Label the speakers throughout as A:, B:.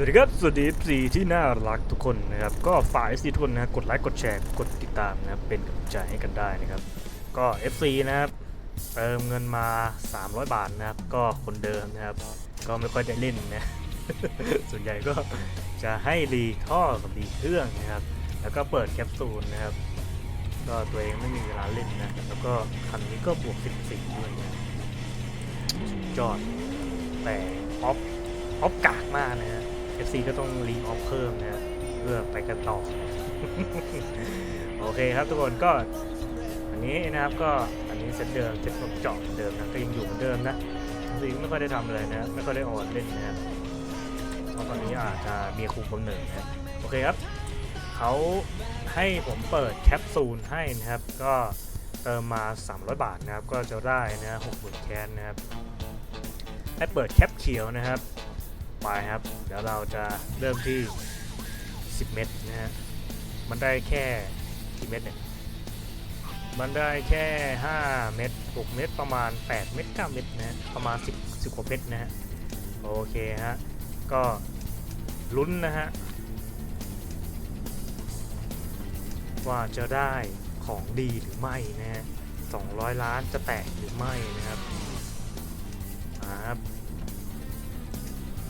A: สวัสดีครับสวัสดี FC ที่น่ารักทุกคนนะครับ ก็ฝาก FC ทุกคนนะกดไลค์กดแชร์กดติดตามนะครับเป็นกำลังใจให้กันได้นะครับ ก็ FC นะครับเติมเงินมา 300 บาทนะครับ ก็คนเดิมนะครับ ก็ไม่ค่อยได้เล่นนะส่วนใหญ่ก็จะให้รีท่อกับรีเครื่องนะครับ แล้วก็เปิดแคปซูลนะครับ ก็ตัวเองไม่มีเวลาเล่นนะแล้วก็คันนี้ก็บวก14ด้วยนะสุดยอดแต่ออฟออฟกากมากนะฮะ FC ก็ต้องรีออฟเพิ่มนะเพื่อไปกันต่อ โอเคครับทุกคนก็อันนี้นะครับก็อันนี้เซตเดิมเซตนกเจาะเดิมนะก็ยังอยู่เหมือนเดิมนะซีไม่ค่อยได้ทำอะไรนะไม่ค่อยได้ออนเล่นนะครับเพราะตอนนี้อาจจะมีคุมกำเนิดนะโอเคครับเขาให้ผมเปิดแคปซูลให้นะครับ ก็เติมมา 300 บาทนะครับ ก็จะได้นะหกหมื่นแคนนะครับให้เปิดแคปเขียวนะครับ ไปครับ เดี๋ยวเราจะเริ่มที่ 10 เม็ดนะฮะ มันได้แค่กี่เม็ดเนี่ย มันได้แค่ 5 เม็ด6เม็ดประมาณ 8 เม็ด9เม็ดนะฮะ ประมาณ 10 10กว่าเม็ดนะฮะ โอเคฮะ ก็ลุ้นนะฮะ ว่าจะได้ของดีหรือไม่นะฮะ200 ล้านจะแตกหรือไม่นะครับอ่าครับโอ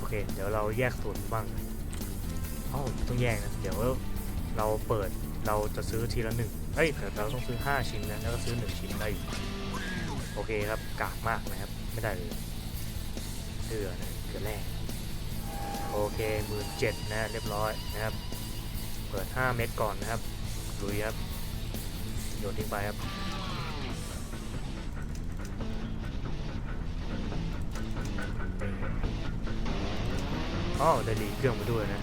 A: เค เดี๋ยวเราแยกส่วนบ้างอ๋อต้องแยกนะ เดี๋ยวเราเปิดเราจะซื้อทีละหนึ่งเฮ้ยแต่เราต้องซื้อ 5 ชิ้นนะแล้วก็ซื้อ 1 ชิ้นได้โอเคครับกากมากนะครับ ไม่ได้เลยเกลือนะเกลือแร่โอเคหมื่นเจ็ดนะเรียบร้อยนะครับ เปิด 5 เม็ดก่อนนะครับลุยครับโยนทิ้งไปครับ อ๋อได้รีเครื่องมาด้วยนะ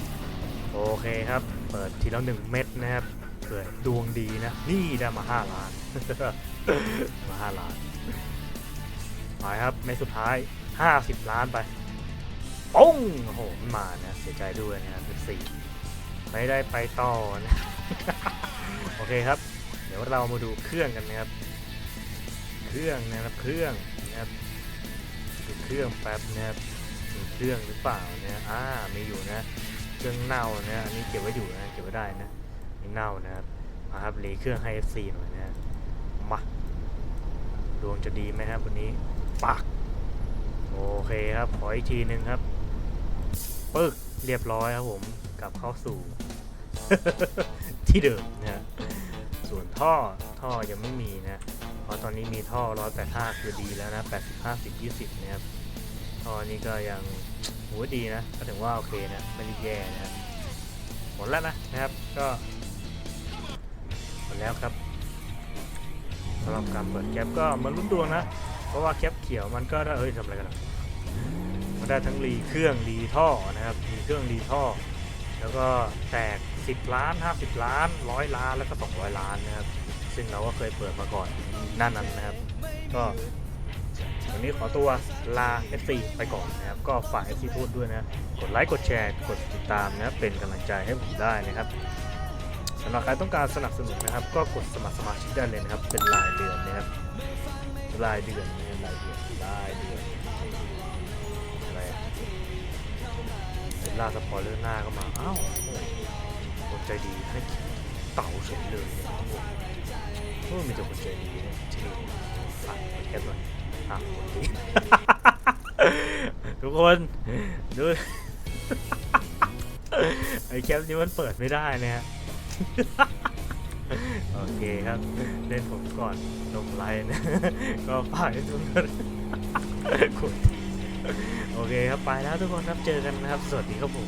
A: โอเคครับ เปิดทีละหนึ่งเม็ดนะครับเกิดดวงดีนะ นี่ได้มาห้าล้าน มาห้าล้านไปครับเม็ดสุดท้ายห้าสิบล้านไปปุ้งโอ้โหมันมานะ เสียใจด้วยนะครับสี่ไม่ได้ไปต่อนะ โอเคครับ เดี๋ยวเรามาดูเครื่องกันนะครับ เครื่องนะครับ เครื่องนะครับเครื่องแป๊บนะครับ มีเครื่องหรือเปล่าเนี่ยอ่ามีอยู่นะ เครื่องเน่านะอันนี้เก็บไว้อยู่นะเก็บไว้ได้นะม่เน่านะครับมาครับรีเครื่องให้ FC หน่อยนะมาดวงจะดีไหมครับวันนี้ปักโอเคครับขออีกทีหนึ่งครับปึ๊กเรียบร้อยครับผมกลับเข้าสู่ ที่เดิมนะส่วนท่อท่อยังไม่มีนะ เพราะตอนนี้มีท่อ185คือดีแล้วนะ80 50 20นะครับ ท่อนี้ก็ยังโหดีนะ ก็ถึงว่าโอเคนะ ไม่ได้แย่นะครับหมดแล้วนะนะครับ ก็หมดแล้วครับสำหรับการเปิดแคปก็มาลุ้นดวงนะ เพราะว่าแคปเขียวมันก็ได้เอ้ยทำอะไรกันอะมันได้ทั้งรีเครื่องรีท่อนะครับรีเครื่องรีท่อ แล้วก็แตก 10 ล้าน 50 ล้านร้อยล้านแล้วก็ 200 ล้านนะครับ ซึ่งเราก็เคยเปิดมาก่อนหน้านั้นนะครับ ก็ วันนี้ขอตัวลา FC ไปก่อนนะครับ ก็ฝาก FC พูดด้วยนะ กดไลค์ กดแชร์ กดติดตามนะ เป็นกำลังใจให้ผมได้นะครับสำหรับใครต้องการสนับสนุนนะครับ ก็กดสมัครสมาชิกได้เลยนะครับ เป็นรายเดือนนะครับ รายเดือนเนี่ยรายเดือนรายเดือนอะไรเป็นล่าสปอยเลอร์หน้าก็มาอ้าวคนใจดีให้เต่าเฉยเลยเนี่ยโอ้โหโอ้มีแต่คนใจดีเนี่ยที่อะแค่หน่อย ทุกคนดูไอแคปนี้มันเปิดไม่ได้นะฮะโอเคครับ เล่นผมก่อนลงไลน์นะ ก็ฝากทุกคนโอเคครับ ไปแล้วทุกคนครับ เจอกันนะครับ สวัสดีครับผม